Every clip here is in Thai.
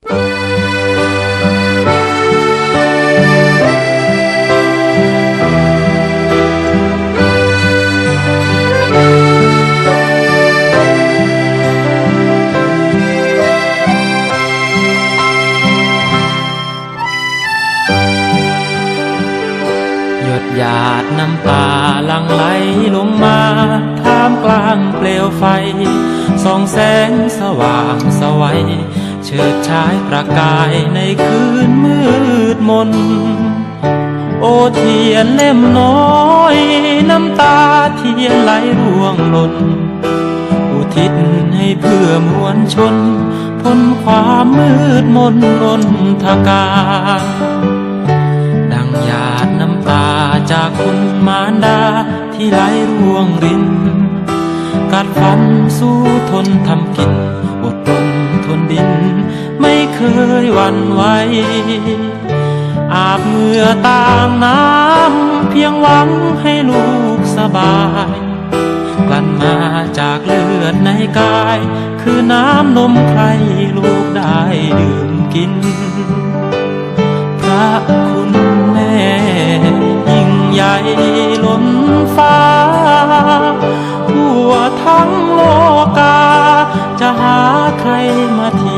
หยดหยาดน้ำตาหลังไหลลงมาท่ามกลางเปลวไฟส่องแสงสว่างสวัย เฉิดฉายประกายในคืนมืดมน โอเทียนเล่มน้อย น้ำตาเทียนไหลร่วงหล่น อุทิศให้เพื่อมวลชน พ้นความมืดมนนนทการดังหยาดน้ำตาจากคุณมารดาที่ไหลร่วงริน กัดฟันสู้ทนทำกิน ทนดิน ไม่เคยหวั่นไหวอาบเหงื่อตามน้ำ เพียงหวังให้ลูกสบายกลั่นมาจากเลือดในกาย คือน้ำนมใครลูกได้ดื่มกิน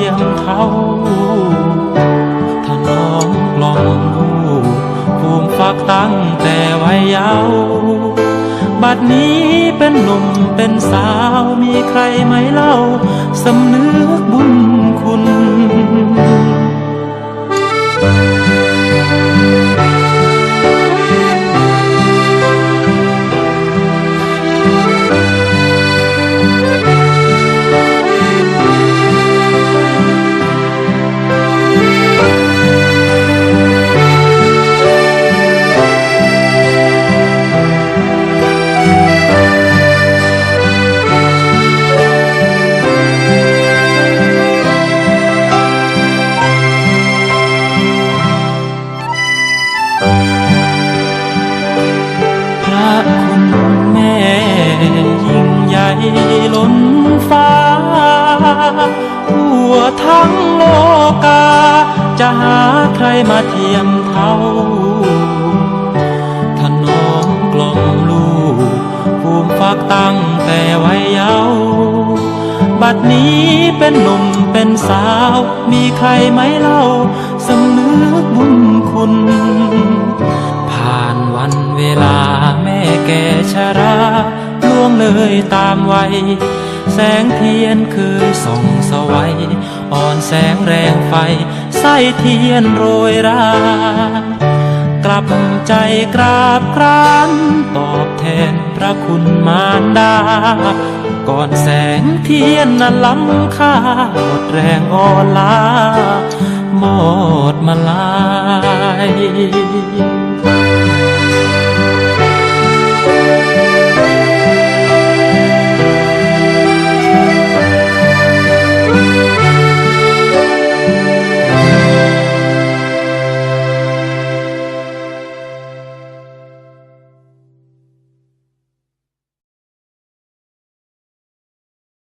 เทียมเทาถ้าน้องกล่อมลูกภูมิฟักตั้งแต่วัยเยาว์บัดนี้เป็นหนุ่มเป็นสาวมีใครไหมเล่าสำนึก ทั้งโลกา จะหาใครมาเทียมเท่าถ้าน้องกล่อมลูกภูมิฟักตั้งแต่วัยเยาว์บัดนี้เป็นหนุ่มเป็นสาว มีใครไหมเล่าสำนึกบุญคุณ ผ่านวันเวลาแม่แก่ชราล่วงเลยตามวัยแสงเทียนเคยส่องสวัย อ่อนแสงแรงไฟใส่เทียนโรยรากลับใจกราบครานตอบแทนพระคุณมารดา ก่อนแสงเทียนนั้นล้ำค่าหมดแรงอ่อนล้าหมดมาลาย